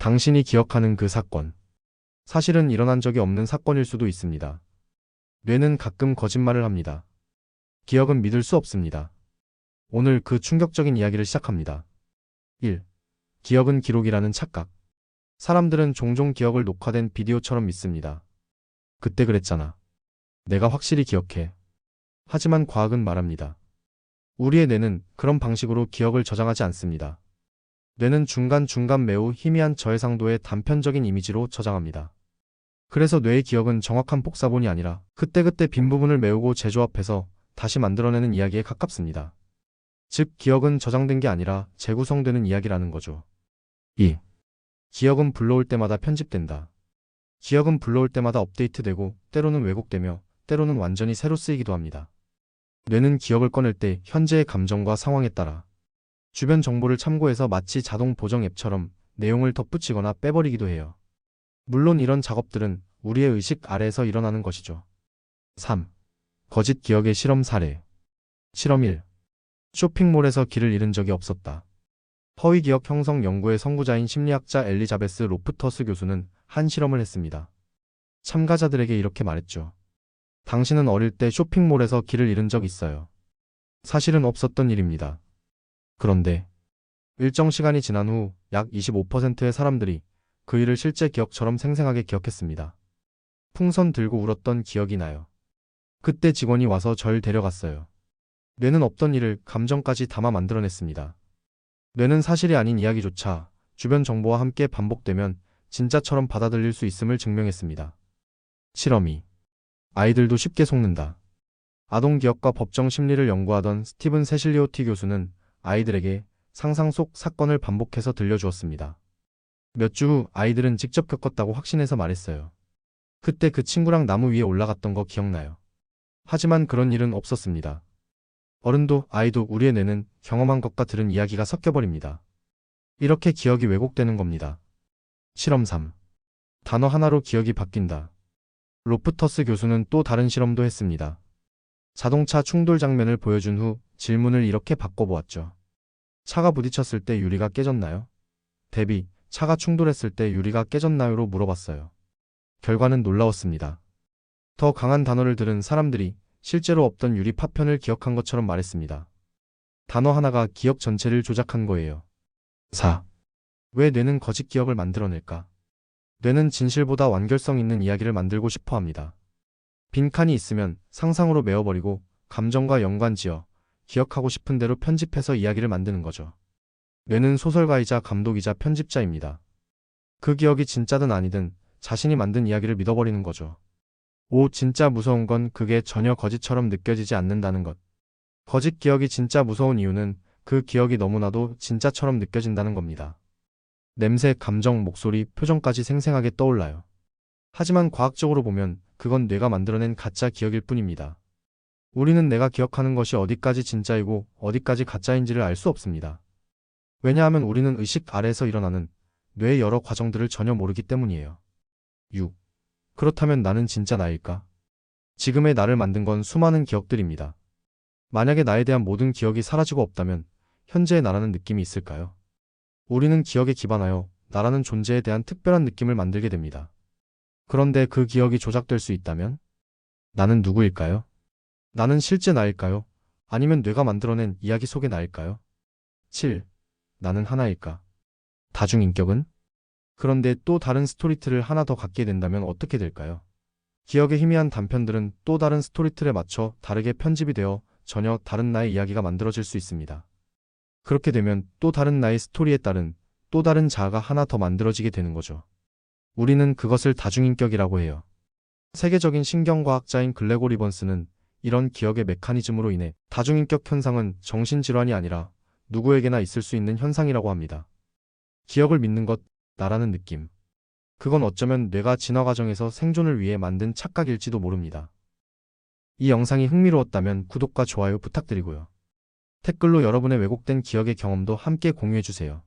당신이 기억하는 그 사건. 사실은 일어난 적이 없는 사건일 수도 있습니다. 뇌는 가끔 거짓말을 합니다. 기억은 믿을 수 없습니다. 오늘 그 충격적인 이야기를 시작합니다. 1. 기억은 기록이라는 착각. 사람들은 종종 기억을 녹화된 비디오처럼 믿습니다. 그때 그랬잖아. 내가 확실히 기억해. 하지만 과학은 말합니다. 우리의 뇌는 그런 방식으로 기억을 저장하지 않습니다. 뇌는 중간중간 매우 희미한 저해상도의 단편적인 이미지로 저장합니다. 그래서 뇌의 기억은 정확한 복사본이 아니라 그때그때 빈 부분을 메우고 재조합해서 다시 만들어내는 이야기에 가깝습니다. 즉, 기억은 저장된 게 아니라 재구성되는 이야기라는 거죠. 2. 기억은 불러올 때마다 편집된다. 기억은 불러올 때마다 업데이트되고 때로는 왜곡되며 때로는 완전히 새로 쓰이기도 합니다. 뇌는 기억을 꺼낼 때 현재의 감정과 상황에 따라 주변 정보를 참고해서 마치 자동 보정 앱처럼 내용을 덧붙이거나 빼버리기도 해요. 물론 이런 작업들은 우리의 의식 아래에서 일어나는 것이죠. 3. 거짓 기억의 실험 사례. 실험 1. 쇼핑몰에서 길을 잃은 적이 없었다. 허위 기억 형성 연구의 선구자인 심리학자 엘리자베스 로프터스 교수는 한 실험을 했습니다. 참가자들에게 이렇게 말했죠. 당신은 어릴 때 쇼핑몰에서 길을 잃은 적 있어요. 사실은 없었던 일입니다. 그런데 일정 시간이 지난 후 약 25%의 사람들이 그 일을 실제 기억처럼 생생하게 기억했습니다. 풍선 들고 울었던 기억이 나요. 그때 직원이 와서 절 데려갔어요. 뇌는 없던 일을 감정까지 담아 만들어냈습니다. 뇌는 사실이 아닌 이야기조차 주변 정보와 함께 반복되면 진짜처럼 받아들일 수 있음을 증명했습니다. 실험 2. 아이들도 쉽게 속는다. 아동 기억과 법정 심리를 연구하던 스티븐 세실리오티 교수는 아이들에게 상상 속 사건을 반복해서 들려주었습니다. 몇 주 후 아이들은 직접 겪었다고 확신해서 말했어요. 그때 그 친구랑 나무 위에 올라갔던 거 기억나요. 하지만 그런 일은 없었습니다. 어른도 아이도 우리의 뇌는 경험한 것과 들은 이야기가 섞여버립니다. 이렇게 기억이 왜곡되는 겁니다. 실험 3. 단어 하나로 기억이 바뀐다. 로프터스 교수는 또 다른 실험도 했습니다. 자동차 충돌 장면을 보여준 후 질문을 이렇게 바꿔보았죠. 차가 부딪혔을 때 유리가 깨졌나요? 대비, 차가 충돌했을 때 유리가 깨졌나요?로 물어봤어요. 결과는 놀라웠습니다. 더 강한 단어를 들은 사람들이 실제로 없던 유리 파편을 기억한 것처럼 말했습니다. 단어 하나가 기억 전체를 조작한 거예요. 4. 왜 뇌는 거짓 기억을 만들어낼까? 뇌는 진실보다 완결성 있는 이야기를 만들고 싶어 합니다. 빈칸이 있으면 상상으로 메워버리고 감정과 연관지어 기억하고 싶은 대로 편집해서 이야기를 만드는 거죠. 뇌는 소설가이자 감독이자 편집자입니다. 그 기억이 진짜든 아니든 자신이 만든 이야기를 믿어버리는 거죠. 5. 진짜 무서운 건 그게 전혀 거짓처럼 느껴지지 않는다는 것. 거짓 기억이 진짜 무서운 이유는 그 기억이 너무나도 진짜처럼 느껴진다는 겁니다. 냄새, 감정, 목소리, 표정까지 생생하게 떠올라요. 하지만 과학적으로 보면 그건 뇌가 만들어낸 가짜 기억일 뿐입니다. 우리는 내가 기억하는 것이 어디까지 진짜이고 어디까지 가짜인지를 알 수 없습니다. 왜냐하면 우리는 의식 아래에서 일어나는 뇌의 여러 과정들을 전혀 모르기 때문이에요. 6. 그렇다면 나는 진짜 나일까? 지금의 나를 만든 건 수많은 기억들입니다. 만약에 나에 대한 모든 기억이 사라지고 없다면 현재의 나라는 느낌이 있을까요? 우리는 기억에 기반하여 나라는 존재에 대한 특별한 느낌을 만들게 됩니다. 그런데 그 기억이 조작될 수 있다면? 나는 누구일까요? 나는 실제 나일까요? 아니면 뇌가 만들어낸 이야기 속의 나일까요? 7. 나는 하나일까? 다중인격은? 그런데 또 다른 스토리틀을 하나 더 갖게 된다면 어떻게 될까요? 기억의 희미한 단편들은 또 다른 스토리틀에 맞춰 다르게 편집이 되어 전혀 다른 나의 이야기가 만들어질 수 있습니다. 그렇게 되면 또 다른 나의 스토리에 따른 또 다른 자아가 하나 더 만들어지게 되는 거죠. 우리는 그것을 다중인격이라고 해요. 세계적인 신경과학자인 글레고 리번스는 이런 기억의 메커니즘으로 인해 다중인격 현상은 정신질환이 아니라 누구에게나 있을 수 있는 현상이라고 합니다. 기억을 믿는 것, 나라는 느낌. 그건 어쩌면 뇌가 진화 과정에서 생존을 위해 만든 착각일지도 모릅니다. 이 영상이 흥미로웠다면 구독과 좋아요 부탁드리고요. 댓글로 여러분의 왜곡된 기억의 경험도 함께 공유해주세요.